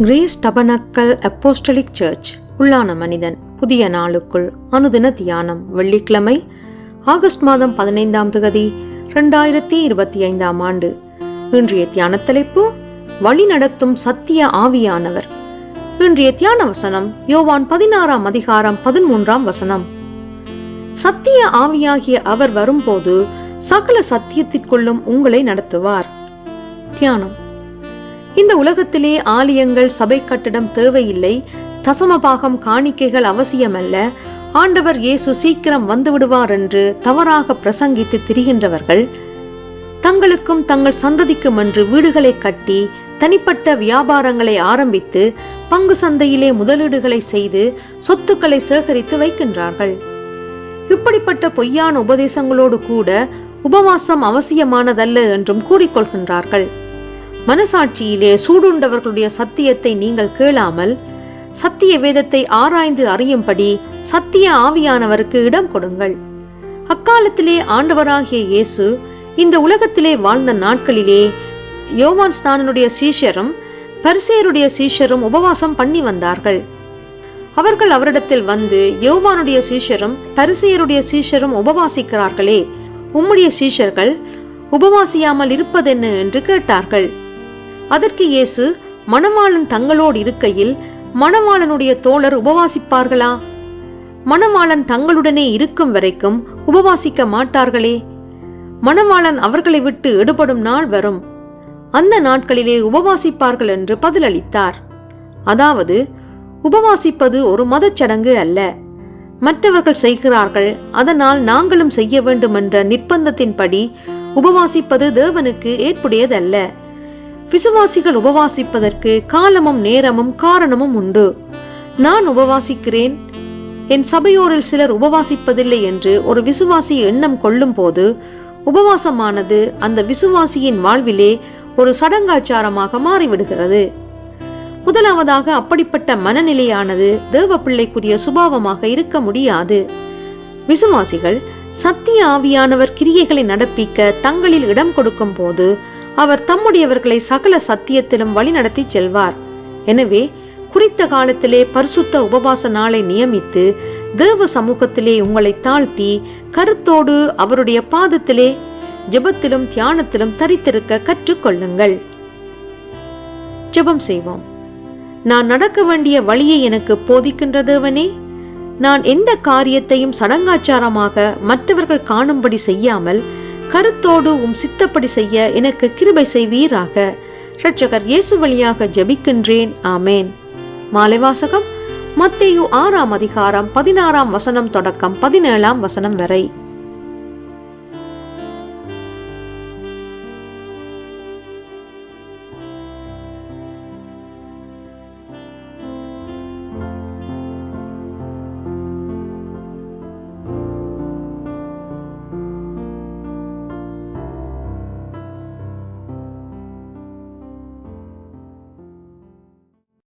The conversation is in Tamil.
கிரீஸ் டபனக்கல் அப்போஸ்டலிக் சர்ச் உள்ளான மனிதன் புதிய நாளுக்குள் அனுதின தியானம் வெள்ளிக்கிழமை ஆகஸ்ட் மாதம் பதினைந்தாம் தகுதி ரெண்டாயிரத்தி இருபத்தி ஐந்தாம் ஆண்டு. இன்றைய தியான தலைப்பு வழி நடத்தும் சத்திய ஆவியானவர். இன்றைய தியான வசனம் யோவான் பதினாறாம் அதிகாரம் பதிமூன்றாம் வசனம். சத்திய ஆவியாகிய அவர் வரும்போது சகல சத்தியத்திற்குள்ளும் உங்களை நடத்துவார். தியானம். இந்த உலகத்திலே ஆலயங்கள் சபை கட்டடம் தேவையில்லை. தசமபாகம் காணிக்கைகள் அவசியமல்ல. ஆண்டவர் இயேசு சீக்கிரம் வந்துவிடுவார் என்று தவறாக பிரசங்கித்து திரிகின்றவர்கள் தங்களுக்கும் தங்கள் சந்ததிக்கும் என்று வீடுகளை கட்டி தனிப்பட்ட வியாபாரங்களை ஆரம்பித்து பங்கு சந்தையிலே முதலீடுகளை செய்து சொத்துக்களை சேகரித்து வைக்கின்றார்கள். இப்படிப்பட்ட பொய்யான உபதேசங்களோடு கூட உபவாசம் அவசியமானதல்ல என்றும் கூறிக்கொள்கின்றார்கள். மனசாட்சியிலே சூடுண்டவர்களுடைய சத்தியத்தை நீங்கள் கேளாமல் சத்திய வேதத்தை ஆராய்ந்து அறியும்படி சத்திய ஆவியானவருக்கு இடம் கொடுங்கள். அக்காலத்திலே ஆண்டவராகிய இயேசு இந்த உலகத்திலே வாழ்ந்த நாட்களிலே யோவான் ஸ்நானனுடைய சீஷரும் பரிசேருடைய சீஷரும் உபவாசம் பண்ணி வந்தார்கள். அவர்கள் அவரிடத்தில் வந்து யோவானுடைய சீஷரும் பரிசேருடைய சீஷரும் உபவாசிக்கிறார்களே உம்முடைய சீஷர்கள் உபவாசியாமல் இருப்பதென்ன? என்று கேட்டார்கள். அதற்கு இயேசு மணவாளன் தங்களோடு இருக்கையில் மணவாளனுடைய தோழர் உபவாசிப்பார்களா? மணவாளன் தங்களுடனே இருக்கும் வரைக்கும் உபவாசிக்க மாட்டார்களே? மணவாளன் அவர்களை விட்டு எடுபடும் நாள் வரும். அந்த நாட்களிலே உபவாசிப்பார்கள் என்று பதிலளித்தார். அதாவது உபவாசிப்பது ஒரு மதச்சடங்கு அல்ல. மற்றவர்கள் செய்கிறார்கள் அதனால் நாங்களும் செய்ய வேண்டும் என்ற நிர்பந்தத்தின்படி உபவாசிப்பது தேவனுக்கு ஏற்புடையதல்ல. விசுவாசிகள் உபவாசிப்பதற்கு காலமும் நேரமும் காரணமும் உண்டு. நான் உபவாசிக்கிறேன். என் சபையோரில் சிலர் உபவாசிப்பதில்லை என்று ஒரு விசுவாசி எண்ணம் கொள்ளும் போது உபவாசமானது அந்த விசுவாசியின் வாழ்விலே ஒரு சடங்காச்சாரமாக மாறிவிடுகிறது. முதலாவதாக அப்படிப்பட்ட மனநிலையானது தேவ பிள்ளைக்குரிய சுபாவமாக இருக்க முடியாது. விசுவாசிகள் சத்திய ஆவியானவர் கிரியைகளை நடப்பிக்க தங்களில் இடம் கொடுக்கும் போது அவர் தம்முடையவர்களை சகல சத்தியத்திலும் வழிநடத்தி செல்வார். எனவே குறித்த காலத்திலே பரிசுத்த உபவாச நாளை நியமித்து தேவ சமூகத்திலே உங்களை தாழ்த்தி கருத்தோடு அவருடைய பாதத்திலே ஜெபத்திலும் தியானத்திலும் தரித்திருக்க கற்றுக்கொள்ளுங்கள். ஜெபம் செய்வோம். நான் நடக்க வேண்டிய வழியை எனக்கு போதிக்கின்ற தேவனே நான் எந்த காரியத்தையும் சடங்காச்சாரமாக மற்றவர்கள் காணும்படி செய்யாமல் கருத்தோடு உம் சித்தப்படி செய்ய எனக்கு கிருபை செய்வீராக. ரட்சகர் இயேசு வழியாக ஜபிக்கின்றேன். ஆமேன். மாலைவாசகம் மத்தேயு ஆறாம் அதிகாரம் பதினாறாம் வசனம் தொடக்கம் பதினேழாம் வசனம் வரை.